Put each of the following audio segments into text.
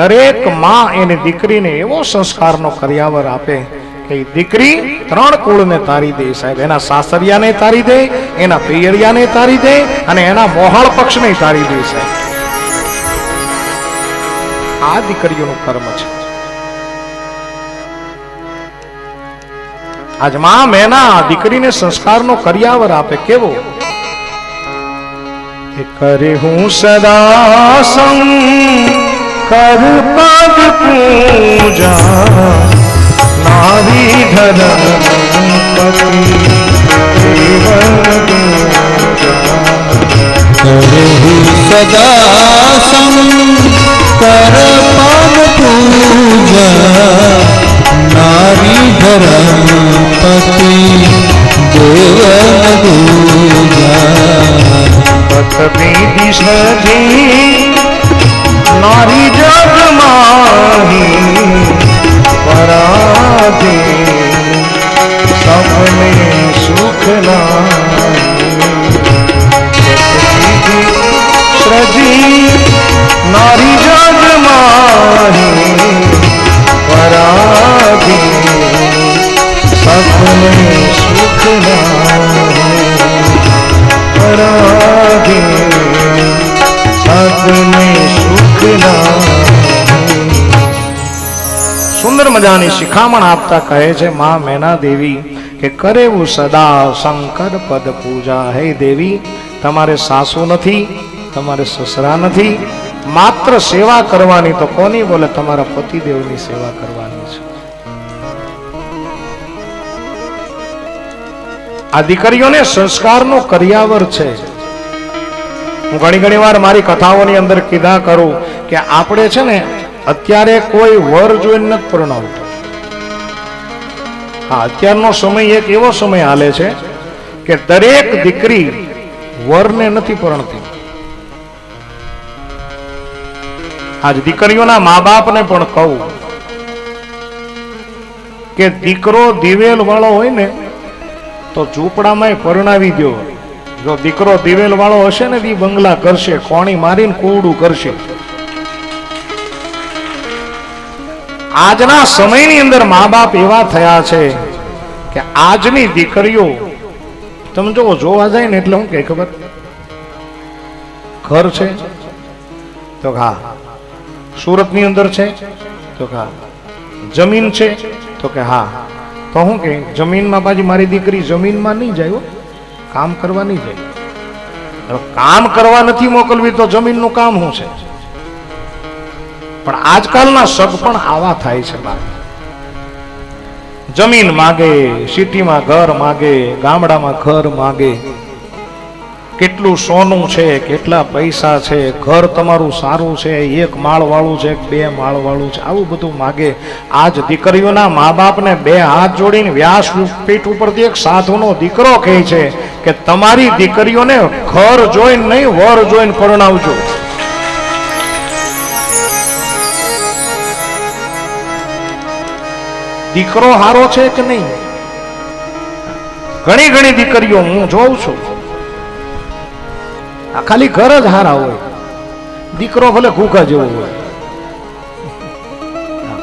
દરેકમાં એની દીકરીને એવો સંસ્કારનો કર્યાવર આપે કે દીકરી ત્રણ કુળને તારી દે સાહેબ. એના સાસરિયાને તારી દે, એના પિયરિયાને તારી દે અને એના મોહળ પક્ષને તારી દે સાહેબ. આ દીકરીઓનું કર્મ છે. આજમાં મેના દીકરીને સંસ્કારનો કર્યાવર આપે કેવો? કરે હું સદા સંકર પદ પૂજા નારી ધરમ પતિ કરહુ સદા શંકર પદ પૂજા નારી ધરમ પતિ દેવન દૂજા પતની દિશજી નારી જગમાહી પરાજે સપને સુખ શ્રજી મજાની શિખામણ આપતા કહે છે, મા મેના દેવી, કે કરેવું સદા શંકર પદ પૂજા. હે દેવી, તમારે સાસુ નથી, તમારે સસરા નથી, માત્ર સેવા કરવાની તો કોની બોલે તમારા પતિદેવની સેવા કરવાની છે? આ દીકરીઓને સંસ્કારનો કર્યાવર છે. હું ઘણી ઘણી વાર મારી કથાઓની અંદર કીધા કરું કે આપણે છે ને અત્યારે કોઈ વર જોઈને નથી પરણાવતો હા, અત્યારનો સમય એક એવો સમય હાલે છે કે દરેક દીકરી વરને નથી પરણતી. આજ દીકરીઓના મા બાપને પણ કહું કે દીકરો દિવેલ વાળો હોય ને, તો ઝૂંપડામાં પરણાવી દો જો દીકરો દિવેલ વાળો હશે ને દી બંગલા કરશે, કોણી મારીને કોવડું કરશે. આજના સમયની અંદર મા બાપ એવા થયા છે કે આજની દીકરીઓ, તમે જો જોવા જાય ને એટલે હું કે ખબર? ઘર છે. તો હા, સુરતની અંદર છે. તો હા, જમીન છે. તો કે હા, તો હું કે જમીનમાં પાછી મારી દીકરી જમીનમાં નહીં જાય કામ કરવા નહીં જાય. કામ કરવા નથી મોકલવી તો જમીનનું કામ શું છે? પણ આજકાલના સગ પણ આવા થાય છે જમીન માગે, સિટીમાં ઘર માગે, ગામડામાં ઘર માગે. કેટલું સોનું છે, કેટલા પૈસા છે, ઘર તમારું સારું છે, એક માળ વાળું છે બે માળ વાળું છે, આવું બધું માગે. આજ દીકરીઓના મા બાપને બે હાથ જોડીને વ્યાસ પીઠ ઉપરથી એક સાધુનો દીકરો કહે છે કે તમારી દીકરીઓને ઘર જોઈને નહીં, વર જોઈને પરણાવજો. દીકરો હારો છે કે નહીં? ઘણી ઘણી દીકરીઓ હું જોઉં છું. આ ખાલી ઘર જ હારા હોય. દીકરો ભલે ઘૂઘા જેવો હોય.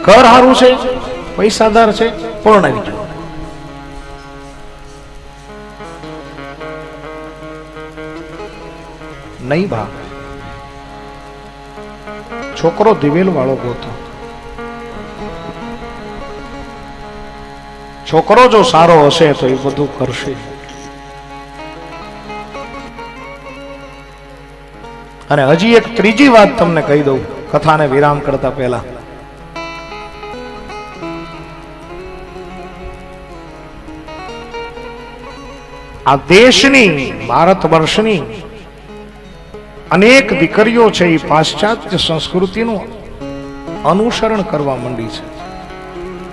ઘર હારું છે, પૈસાદાર છે પરણાવી જો નહીં ભા. છોકરો દિવેલ વાળો ગોતો. છોકરો જો સારો હશે તો એ બધું કરશે. અને હજી એક ત્રીજી વાત તમને કહી દઉં, કથાને વિરામ કરતા પહેલા. આ દેશની, ભારત વર્ષની અનેક દીકરીઓ છે, એ પાશ્ચાત્ય સંસ્કૃતિનું અનુસરણ કરવા માંડી છે.